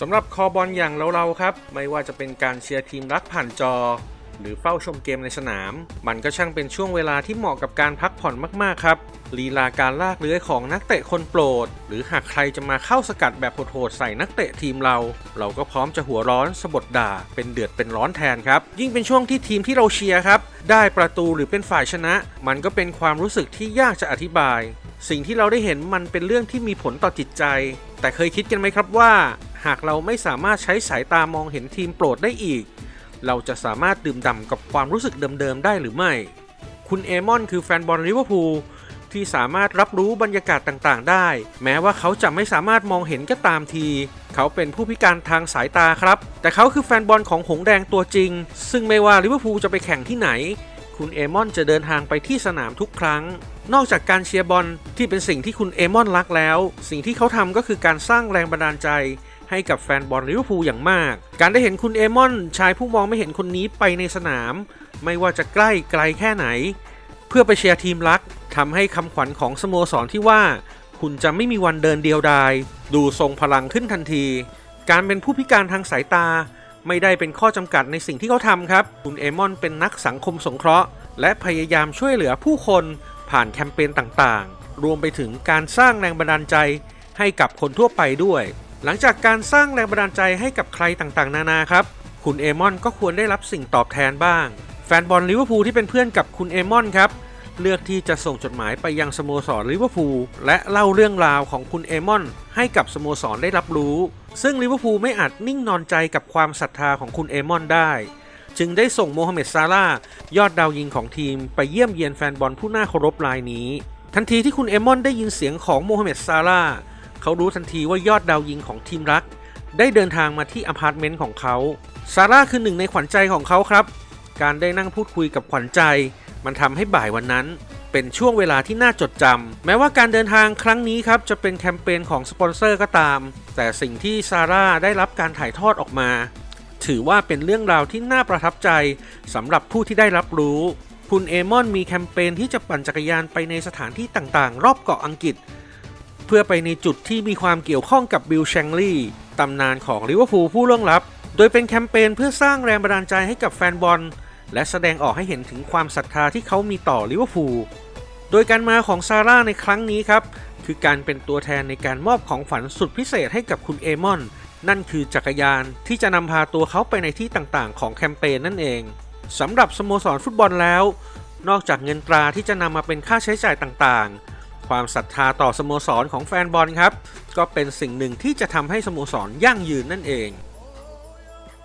สำหรับคอบอลอย่างเราๆครับ ไม่ว่าจะเป็นการเชียร์ทีมรักผ่านจอ หรือเฝ้าชมเกมในสนาม มันก็ช่างเป็นช่วงเวลาที่เหมาะกับการพักผ่อนมากๆครับลีลาการลากเลื้อยของนักเตะคนโปรด หรือหากใครจะมาเข้าสกัดแบบโหดๆใส่นักเตะทีมเรา เราก็พร้อมจะหัวร้อนสะบดด่า เป็นเดือดเป็นร้อนแทนครับ ยิ่งเป็นช่วงที่ทีมที่เราเชียร์ครับ ได้ประตูหรือเป็นฝ่ายชนะ มันก็เป็นความรู้สึกที่ยากจะอธิบาย สิ่งที่เราได้เห็นมันเป็นเรื่องที่มีผลต่อจิตใจ แต่เคยคิดกันไหมครับว่า หากเราไม่สามารถใช้สายตามองเห็นทีมโปรดได้อีก เราจะสามารถดื่มด่ำกับความรู้สึกเดิมๆได้หรือไม่ คุณเอมอนคือแฟนบอลลิเวอร์พูลที่สามารถรับรู้บรรยากาศต่างๆ ได้ แม้ว่าเขาจะไม่สามารถมองเห็นก็ตามที เขาเป็นผู้พิการทางสายตาครับ แต่เขาคือแฟนบอลของหงแดงตัวจริง ซึ่งไม่ว่าลิเวอร์พูลจะไปแข่งที่ไหน คุณเอมอนจะเดินทางไปที่สนามทุกครั้ง นอกจากการเชียร์บอลที่เป็นสิ่งที่คุณเอมอนรักแล้ว สิ่งที่เขาทำก็คือการสร้างแรงบันดาลใจ ให้กับแฟนบอลลิเวอร์พูลอย่างมาก การได้เห็นคุณเอมอนชายผู้มองไม่เห็นคนนี้ไปในสนาม ไม่ว่าจะใกล้ไกลแค่ไหน เพื่อไปเชียร์ทีมรักทำให้คำขวัญของสโมสรที่ว่า คุณจะไม่มีวันเดินเดียวดายดูทรงพลังขึ้นทันที การเป็นผู้พิการทางสายตา ไม่ได้เป็นข้อจำกัดในสิ่งที่เขาทำครับคุณเอมอนเป็นนักสังคมสงเคราะห์ และพยายามช่วยเหลือผู้คนผ่านแคมเปญต่างๆ รวมไปถึงการสร้างแรงบันดาลใจให้กับคนทั่วไปด้วย หลังจากการสร้างแรงบันดาลใจให้กับใครต่างๆ นานาครับ คุณเอมอนก็ควรได้รับสิ่งตอบแทนบ้าง แฟนบอลลิเวอร์พูลที่เป็นเพื่อนกับคุณเอมอนครับ เลือกที่จะส่งจดหมายไปยังสโมสรลิเวอร์พูลและเล่าเรื่องราวของคุณเอมอน ให้กับสโมสรได้รับรู้ ซึ่งลิเวอร์พูลไม่อาจนิ่งนอนใจกับความศรัทธาของคุณเอมอนได้ จึงได้ส่งโมฮัมเหม็ดซาร่ายอดดาวยิงของทีมไปเยี่ยมเยียนแฟนบอลผู้น่าเคารพรายนี้ ทันทีที่คุณเอมอนได้ยินเสียงของโมฮัมเหม็ดซาร่า เขารู้ทันทีว่ายอดดาวยิงของทีมรัก ได้เดินทางมาที่อพาร์ตเมนต์ของเขาซาร่าคือหนึ่งในขวัญใจของเขาครับ การได้นั่งพูดคุยกับขวัญใจ มันทำให้บ่ายวันนั้น เป็นช่วงเวลาที่น่าจดจำแม้ว่าการเดินทางครั้งนี้ครับจะเป็นแคมเปญของสปอนเซอร์ก็ตาม แต่สิ่งที่ซาร่าได้รับการถ่ายทอดออกมา ถือว่าเป็นเรื่องราวที่น่าประทับใจสำหรับผู้ที่ได้รับรู้คุณเอมอนมีแคมเปญที่จะปั่นจักรยานไปในสถานที่ต่างๆ รอบเกาะอังกฤษ พื่อไปในจุดที่มีความเกี่ยวข้องกับบิลแชงลีตำนานของลิเวอร์พูลผู้ล่วงลับ โดยเป็นแคมเปญเพื่อสร้างแรงบันดาลใจให้กับแฟนบอล และแสดงออกให้เห็นถึงความศรัทธาที่เขามีต่อลิเวอร์พูล โดยการมาของซาร่าในครั้งนี้ครับ คือการเป็นตัวแทนในการมอบของฝันสุดพิเศษให้กับคุณเอมอน นั่นคือจักรยานที่จะนำพาตัวเขาไปในที่ต่างๆ ของแคมเปญนั่นเองสำหรับสโมสรฟุตบอลแล้ว นอกจากเงินตราที่จะนำมาเป็นค่าใช้จ่ายต่างๆ ความศรัทธาต่อสโมสรของแฟนบอลครับ ก็เป็นสิ่งหนึ่งที่จะทำให้สโมสรยั่งยืนนั่นเอง